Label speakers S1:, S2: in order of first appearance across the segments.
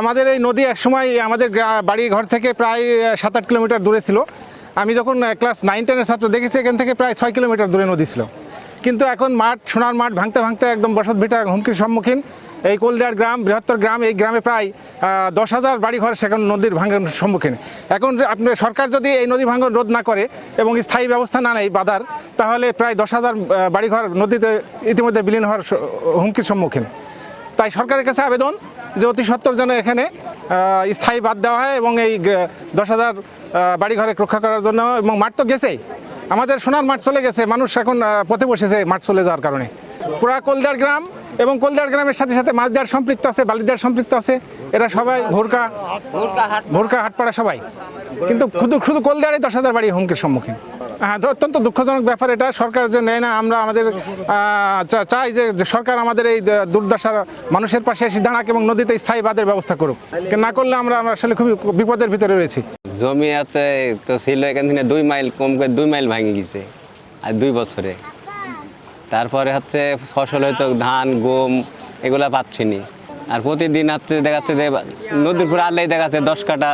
S1: আমাদের এই নদী একসময় আমাদের বাড়ি ঘর থেকে প্রায় সাত আট কিলোমিটার দূরে ছিল। আমি যখন ক্লাস নাইন টেনের ছাত্র দেখেছি, এখান থেকে প্রায় ছয় কিলোমিটার দূরে নদী ছিল। কিন্তু এখন মাঠ, সোনার মাঠ ভাঙতে ভাঙতে একদম বসত ভিটা হুমকির সম্মুখীন। এই কলদিয়ার গ্রাম, বৃহত্তর গ্রাম, এই গ্রামে প্রায় দশ হাজার বাড়িঘর সেখানে নদীর ভাঙনের সম্মুখীন। এখন আপনি, সরকার যদি এই নদী ভাঙন রোধ না করে এবং স্থায়ী ব্যবস্থা না নেয় বাধার, তাহলে প্রায় দশ হাজার বাড়িঘর নদীতে ইতিমধ্যে বিলীন হওয়ার হুমকির সম্মুখীন। তাই সরকারের কাছে আবেদন যে অতি সত্বর যেন এখানে স্থায়ী বাদ দেওয়া হয় এবং এই দশ হাজার বাড়িঘরে রক্ষা করার জন্য এবং মাঠ তো গেছেই। আমাদের সোনার মাঠ চলে গেছে মানুষ এখন পথে বসেছে মাঠ চলে যাওয়ার কারণে। পুরা কলদার গ্রাম এবং কলদার গ্রামের সাথে সাথে মাছদার সম্পৃক্ত আছে বালিদার সম্পৃক্ত আছে এরা সবাই ভোরকা ভোরকা হাটপাড়া। সবাই। কিন্তু শুধু শুধু কলদারে দশ হাজার বাড়ি হুমকির সম্মুখীন। হ্যাঁ অত্যন্ত দুঃখজনক ব্যাপার এটা। সরকার যে নেয় না, আমরা আমাদের চাই যে যে সরকার আমাদের এই দুর্দশা মানুষের পাশে এসে দাঁড়াক এবং নদীতে স্থায়ী বাঁধের ব্যবস্থা করুক। না করলে আমরা আমরা আসলে খুবই বিপদের ভিতরে রয়েছি।
S2: জমি আছে, তো ছিল এখান থেকে দুই মাইল, কম করে দুই মাইল ভাঙে গেছে, আর দুই বছরে। তারপরে হচ্ছে ফসল হয়তো ধান, গম, এগুলা পাচ্ছি নি আর প্রতিদিন হচ্ছে দেখাচ্ছে যে, নদীর পুরো আল্লাই দেখাচ্ছে দশ কাটা,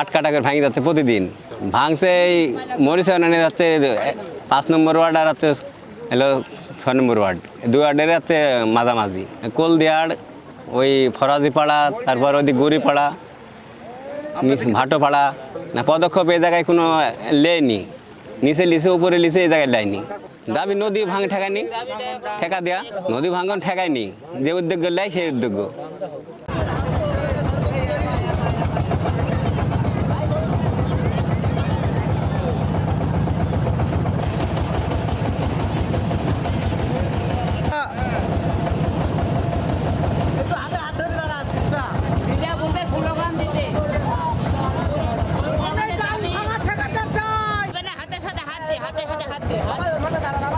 S2: আট কাটা করে ভাঙে যাচ্ছে প্রতিদিন। ভাঙছে এই মরিচা যাচ্ছে পাঁচ নম্বর ওয়ার্ড আর হচ্ছে হলো ছয় নম্বর ওয়ার্ড। দুই ওয়ার্ডের হচ্ছে মাঝামাঝি। কোলদিয়াড়, ওই ফরাজি পাড়া তারপর ওই গড়িপাড়া ভাটোপাড়া, না, পদক্ষেপ এই জায়গায় কোনো লেয়নি। নিচে লিচে, উপরে লিচে এই জায়গায় লাইনি। দাবি নদী ভাঙ ঠেকায়নি, ঠেকা দেয়া। নদী ভাঙন ঠেকায়নি, যে উদ্যোগ নেয় সেই উদ্যোগ।
S3: 待って、待って、待って。